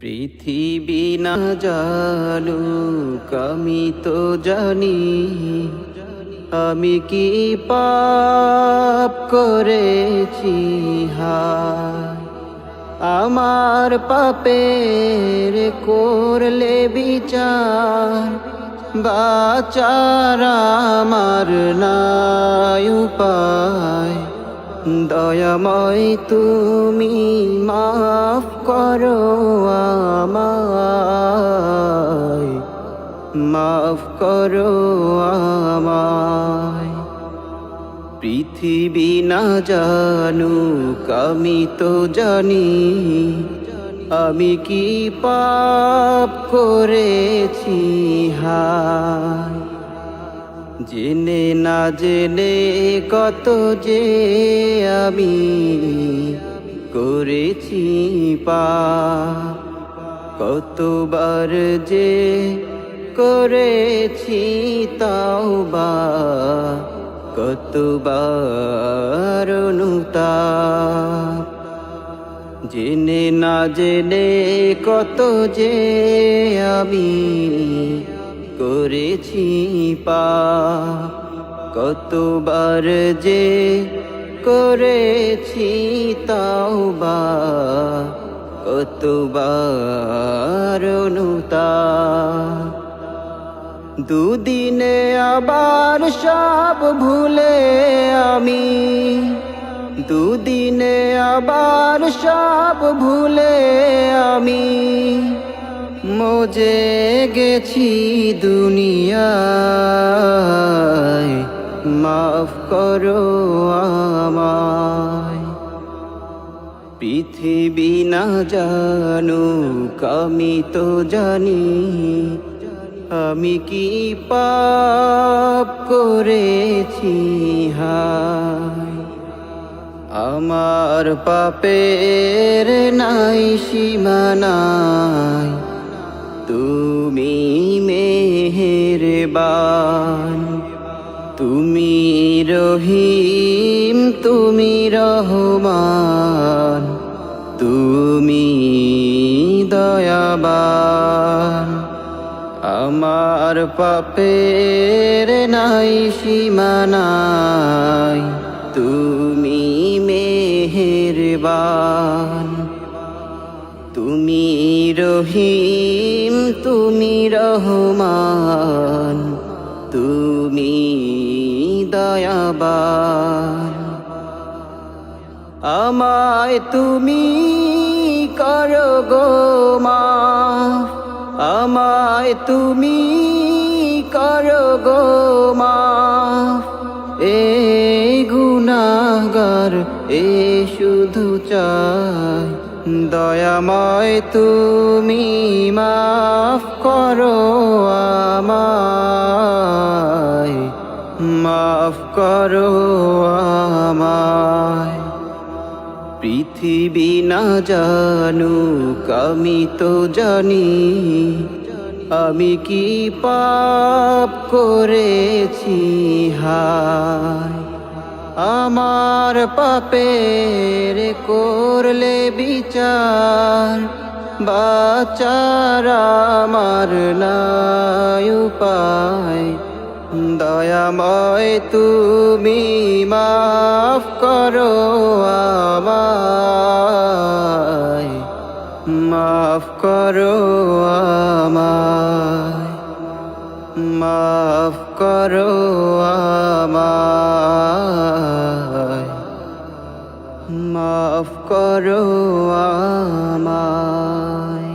পৃথিবী না জানুক আমি তো জানি। আমি কি পাপ করেছি? আমার পাপের করলে বিচার, বাচার আমার নাই উপায়। দয়াময় তুমি মাফ করো আমায়। মাফ করো আমায়। পৃথিবী না জানুক, আমি তো জানি। আমি কি পাপ করেছি, হায়। জেনে না জেনে কত যে আমি করেছি পাপ কতবার যে করেছি তাও বা কতবার অনুতাপ জেনে না জেনে কত যে আমি করেছি পা। কতবার যে করেছি তাও বা কতবার অনুতাপ দুদিনে আবার সব ভুলে আমি। দুদিনে আবার সব ভুলে আমি। মজে গেছি দুনিয়ায়, মাফ করো আমায়। পৃথিবী না জানুক, আমি তো জানি, আমি কি পাপ করেছি, হায়। আমার পাপের নাই সীমানায় তুমি মেহেরবান তুমি রহিম তুমি রহমান তুমি দয়াবান। আমার পাপের নাই সীমানাই তুমি মেহেরবান। তুমি রহিম, তুমি রহমান, তুমি দয়াবান। আমায় তুমি করো গো মাফ আমায় তুমি করো গো মাফ এ গুনাগার এ শুধু চায় দয়াময় তুমি মাফ করো আমায়, মাফ করো আমায়। পৃথিবী না জানুক, আমি তো জানি, আমি কি পাপ করেছি, হায়। আমার পাপের করলে বিচার, বাচার আমার উপায়। দয়াময় তুমি মাফ করো আমায়, মাফ করো আমায়, মাফ করো আমায়। মাফ করো আমায়।